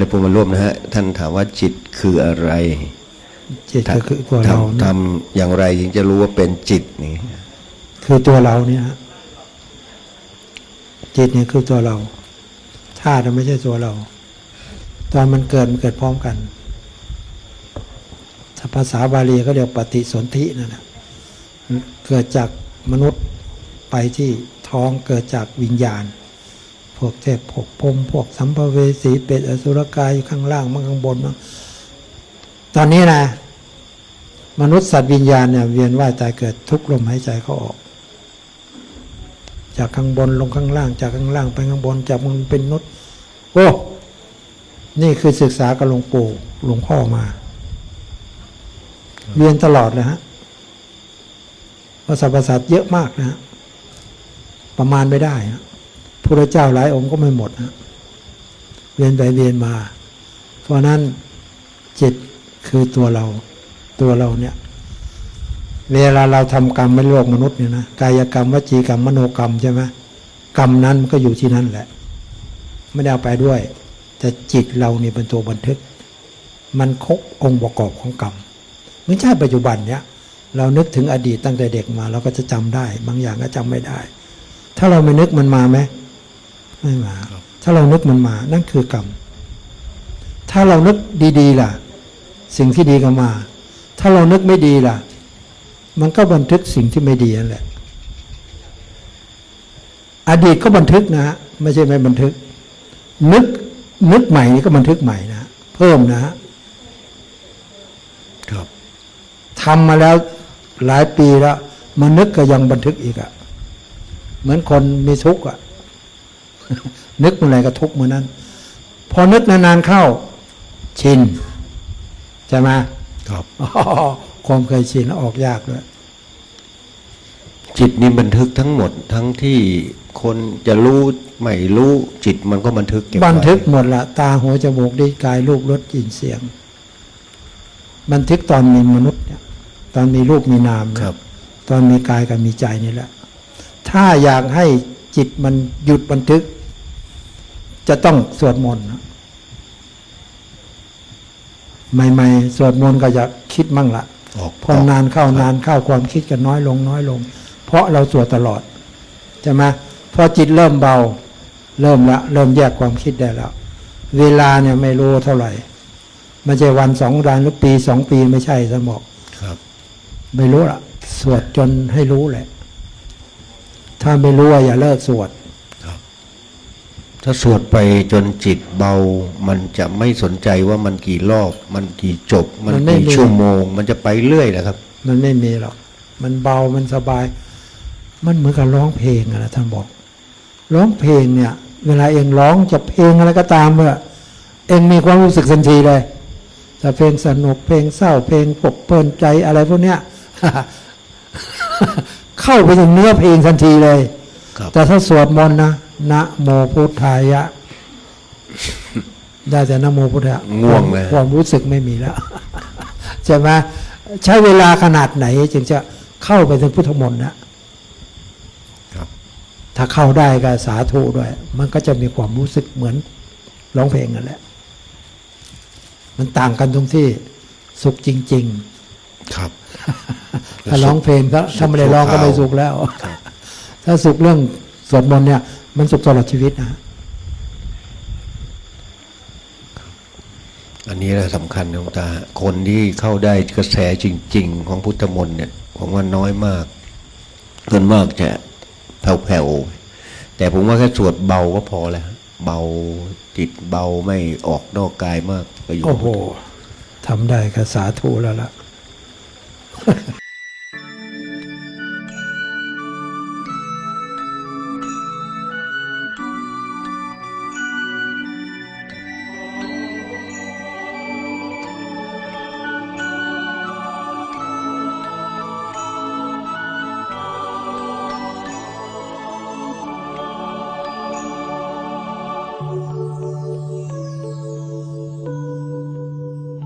ในภูมิมาร่วมนะฮะท่านถามว่าจิตคืออะไรจิตก็คือตัวเราทำนะทำอย่างไรถึงจะรู้ว่าเป็นจิตนี่คือตัวเราเนี่ยฮะจิตเนี่ยคือตัวเราธาตุมันไม่ใช่ตัวเรา ตอนมันเกิดมันเกิดพร้อมกันถ้าภาษาบาลีก็เรียกปฏิสนธินั่นแหละเกิดจากมนุษย์ไปที่ท้องเกิดจากวิญญาณ พวกเทพพวกพรมพวกสัมภเวสีเป็ดอสุรกายอยู่ข้างล่างมั่งข้างบนมั่งตอนนี้นะมนุษย์สัตว์วิญญาณเนี่ยเวียนว่ายตายเกิดทุกลมหายใจเขาออก จากข้างบนลงข้างล่าง จากข้างล่างไปข้างบนจากมันเป็นนุษย์โอ้นี่คือศึกษากับหลวงปู่หลวงพ่อมา เรียนตลอดเลยฮะภาษาภาษาเยอะมากนะฮะประมาณไม่ได้ฮะ พระเจ้าหลายองค์ก็ไม่หมดฮะเวียนไปเวียนมา เพราะนั้นจิตคือตัวเราตัวเราเนี่ย เวลาเราทำกรรมไม่โลกมนุษย์เนี่ยนะกายกรรมวจีกรรมมโนกรรมใช่ไหมกรรมนั้นมันก็อยู่ที่นั่นแหละ ไม่ได้เอาไปด้วย แต่จิตเรานี่เป็นตัวบันทึก มันครบองค์ประกอบของกรรมไม่ใช่ปัจจุบันเนี่ยเรานึกถึงอดีตตั้งแต่เด็กมา เราก็จะจำได้ บางอย่างก็จำไม่ได้ ถ้าเราไม่นึกมันมาไหม ไม่มา ถ้าเรานึกมันมา นั่นคือกรรม ถ้าเรานึกดีๆล่ะ สิ่งที่ดีก็มา ถ้าเรานึกไม่ดีล่ะ มันก็บันทึกสิ่งที่ไม่ดีนั่นแหละ อดีตก็บันทึกนะฮะไม่ใช่ไม่บันทึก นึกนึกใหม่นี่ก็บันทึกใหม่นะเพิ่มนะฮะครับทำมาแล้วหลายปีแล้วมานึกก็ยังบันทึกอีกอะ่ะ เหมือนคนมีทุกข์อะ นึกเมื่อไหรก็ทุกข์เมื่อนั้น พอนึกนานๆเข้า ชินใช่ไหมครับอ๋อความเคยชินแล้วออกยากด้วยจิตนี่บันทึกทั้งหมดทั้งที่คนจะรู้ไม่รู้จิตมันก็บันทึกเก็บไว้บันทึกหมดละตาหูจมูกลิ้นกายรูปรสกลิ่นเสียง บันทึกตอนมีมนุษย์เนี่ยตอนมีรูปมีนามเนี่ยครับ ตอนมีกายกับมีใจนี่แหละ ถ้าอยากให้จิตมันหยุดบันทึก จะต้องสวดมนต์นะใหม่ๆ สวดมนต์ก็จะคิดมั่งละออกพอนานเข้านานเข้าความคิดก็น้อยลงน้อยลง เพราะเราสวดตลอดใช่ไหมพอจิตเริ่มเบา เริ่มละ เริ่มแยกความคิดได้แล้ว เวลาเนี่ยไม่รู้เท่าไหร่ไม่ใช่วันสองวันหรือปีสองปีไม่ใช่สมองครับ ไม่รู้ละสวดจนให้รู้แหละ ถ้าไม่รู้ว่าอย่าเลิกสวด ถ้าสวดไปจนจิตเบา มันจะไม่สนใจว่ามันกี่รอบ มันกี่จบ มันมันไม่กี่มีชั่วโมง มันจะไปเรื่อยนะครับ มันไม่มีหรอก มันเบา มันสบาย มันเหมือนกับร้องเพลงอะนะท่านบอก ร้องเพลงเนี่ย เวลาเองร้องจะเพลงอะไรก็ตามเมื่อเองมีความรู้สึกทันทีเลยถ้าเพลงสนุกเพลงเศร้าเพลงปกเพลินใจอะไรพวกเนี้ยเข้าไปถึงเนื้อเพลงทันทีเลยครับแต่ถ้าสวดมนต์นะ นะโมพุทธายะ ได้แต่นะโมพุทธะง่วงเลยความรู้สึกไม่มีแล้วใช่ไหมใช้เวลาขนาดไหน จึงจะเข้าไปถึงพุทธมนต์นะครับ ถ้าเข้าได้ก็สาธุด้วย มันก็จะมีความรู้สึกเหมือนร้องเพลงนั่นแหละ มันต่างกันตรงที่สุขจริงครับๆถ้าร้องเพลงถ้าถ้าไม่ได้ร้องก็ไม่สุขแล้วครับถ้าสุขเรื่องสวดมนต์เนี่ย มันสุขตลอดชีวิตนะ อันนี้แหละสำคัญนะหลวงตา คนที่เข้าได้กระแสจริง ๆ ของพุทธมนต์เนี่ยผมว่าน้อยมากส่วนมากจะแผ่วๆแต่ผมว่าแค่สวดเบาก็พอแล้วเบาจิตเบาไม่ออกนอกกายมากก็อยู่โอ้โหทำได้ก็สาธุแล้วล่ะ